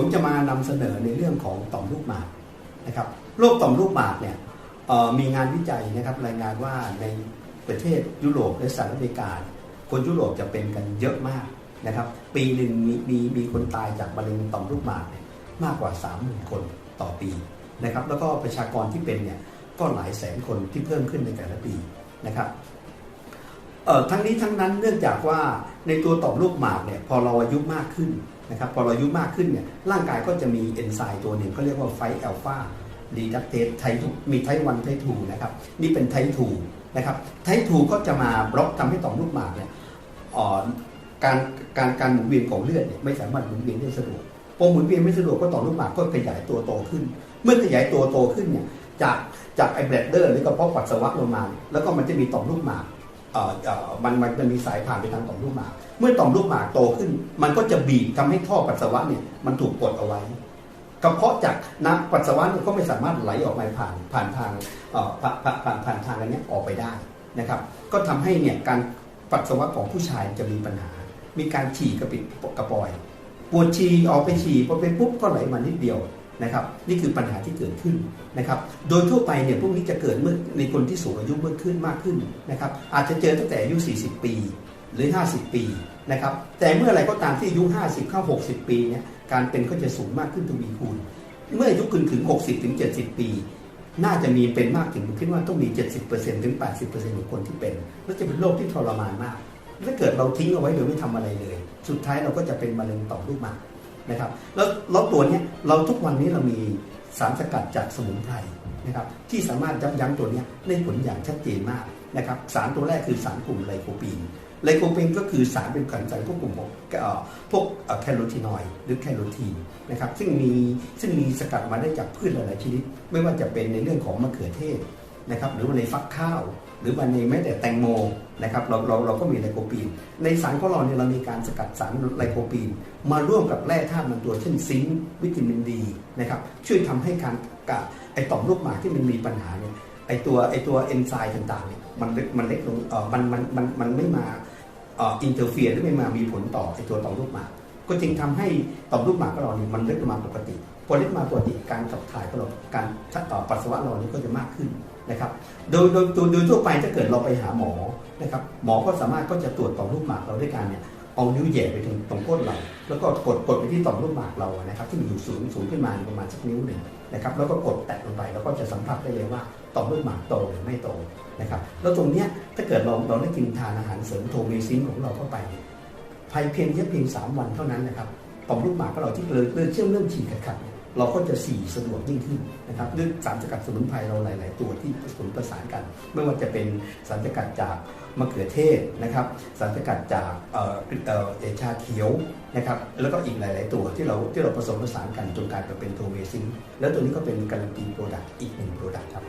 ผมจะมานำเสนอในเรื่องของต่อมลูกหมากนะครับโรคต่อมลูกหมากเนี่ยมีงานวิจัยนะครับรายงานว่าในประเทศยุโรปและสหรัฐอเมริกา คนยุโรปจะเป็นกันเยอะมากนะครับ ปีหนึ่งมีมีมีคนตายจากมะเร็งต่อมลูกหมากเนี่ยมากกว่า 30,000 คนต่อปีนะครับ แล้วก็ประชากรที่เป็นเนี่ยก็หลายแสนคนที่เพิ่มขึ้นในแต่ละปีนะครับทั้งนี้ทั้งนั้นเนื่องจากว่าในตัวต่อมลูกหมากเนี่ยพอเราอายุมากขึ้น นะครับพอเราอายุมากขึ้นเนี่ยร่างกายก็จะมีเอนไซม์ตัวหนึ่งเขาเรียกว่าไฟแอลฟาดีดักเตสไทมีไทวันไททูนะครับนี่เป็นไททูนะครับไททูก็จะมาบล็อกทำให้ต่อมลูกหมากเนี่ยการการการหมุนเวียนของเลือดเนี่ยไม่สามารถหมุนเวียนได้สะดวกพอหมุนเวียนไม่สะดวกก็ต่อมลูกหมากก็ขยายตัวโตขึ้น เมื่อขยายตัวโตขึ้นเนี่ยจากจากไอแบลดเดอร์หรือกระเพาะปัสสาวะลงมา แล้วก็มันจะมีต่อมลูกหมาก มันมันจะมีสายผ่านไปทางต่อมลูกหมาก เมื่อต่อมลูกหมากโตขึ้น มันก็จะบีบทำให้ท่อปัสสาวะเนี่ยมันถูกกดเอาไว้กระเพาะจากน้ำปัสสาวะก็ไม่สามารถไหลออกไปผ่านผ่านทางผ่านผ่านผ่านทางอันเนี้ยออกไปได้นะครับ ก็ทำให้เนี่ยการปัสสาวะของผู้ชายจะมีปัญหา มีการฉี่กระปิดกระปอยปวดฉี่ออกไปฉี่พอไปปุ๊บก็ไหลมานิดเดียว นะครับนี่คือปัญหาที่เกิดขึ้นนะครับโดยทั่วไปเนี่ยพวกนี้จะเกิดเมื่อในคนที่สูงอายุเมื่อขึ้นมากขึ้นนะครับอาจจะเจอตั้งแต่อายุ 40 ปีหรือ 50 ปีนะครับแต่เมื่อไรก็ตามที่อายุ 50 เข้า 60 ปีเนี่ยการเป็นก็จะสูงมากขึ้นทวีคูณ เมื่ออายุขึ้นถึง 60 ถึง 70 ปี น่าจะมีเป็นมากถึงคิดว่าต้องมี 70%ถึง 80%ของคนที่เป็นแล้วจะเป็นโรคที่ทรมานมากถ้าเกิดเราทิ้งเอาไว้โดยไม่ทำอะไรเลย สุดท้ายเราก็จะเป็นมะเร็งต่อมลูกหมาก นะครับแล้วแล้วตัวนี้เราทุกวันนี้เรามีสารสกัดจากสมุนไพรนะครับที่สามารถยับยั้งตัวนี้ได้ผลอย่างชัดเจนมากนะครับสารตัวแรกคือสารกลุ่มไลโคปีนไลโคปีนก็คือสารเป็นกันสารพวกกลุ่มพวกแคโรทีนอยด์หรือแคโรทีนนะครับซึ่งมีซึ่งมีสกัดมาได้จากพืชหลายๆชนิด ไม่ว่าจะเป็นในเรื่องของมะเขือเทศ นะครับหรือว่าในฟักข้าว หรือว่าในแม้แต่แตงโมนะครับเราเราเราก็มีไลโคปีน ในสารของเราเนี่ยเรามีการสกัดสารไลโคปีน มาร่วมกับแร่ธาตุบางตัวเช่นซิงค์วิตามินดีนะครับช่วยทำให้การกะไอต่อมลูกหมากที่มันมีปัญหาเนี่ยไอตัวไอตัวเอนไซม์ต่างๆเนี่ยมันมันเล็กลงเออมันมันมันมันไม่มาเอออินเตอร์เฟียหรือไม่มามีผลต่อไอตัวต่อมลูกหมาก ก็จึงทำให้ต่อมลูกหมากของเราเนี่ยมันเล็กมาปกติพอเล็กมาปกติการขับถ่ายของเราการต่อปัสสาวะเรานี่ก็จะมากขึ้นนะครับโดยโดยโดยโดยทั่วไปถ้าเกิดเราไปหาหมอนะครับหมอก็สามารถก็จะตรวจต่อมลูกหมากเราด้วยการเนี่ยเอานิ้วแหย่ไปถึงตรงก้นเราแล้วก็กดกดไปที่ต่อมลูกหมากเรานะครับที่มันอยู่สูงสูงขึ้นมาประมาณสักนิ้วหนึ่งนะครับแล้วก็กดแตะลงไปแล้วก็จะสัมผัสได้เลยว่าต่อมลูกหมากโตหรือไม่โตนะครับแล้วตรงเนี้ยถ้าเกิดเราเราได้กินทานอาหารเสริมโทเมซินของเราเข้าไปเนี่ย ภายเพียงแค่เพียง 3 วันเท่านั้นนะครับต่อมลูกหมากของเราที่เลยเลือเชื่อมเรื่องฉี่ขัดๆเนี่ยเราก็จะสีสะดวกยิ่งขึ้นนะครับด้วยสารสกัดสมุนไพรเราหลาย ๆ ตัวที่ผสมประสานกัน ไม่ว่าจะเป็นสารสกัดจากมะเขือเทศนะครับ สารสกัดจากเอ่อเอ่อเอชาเขียวนะครับแล้วก็อีกหลาย ๆ ตัวที่เราที่เราผสมผสานกันจนกลายมาเป็นโทเมซินแล้วตัวนี้ก็เป็นการันตีโปรดักต์อีกหนึ่งโปรดักต์ครับ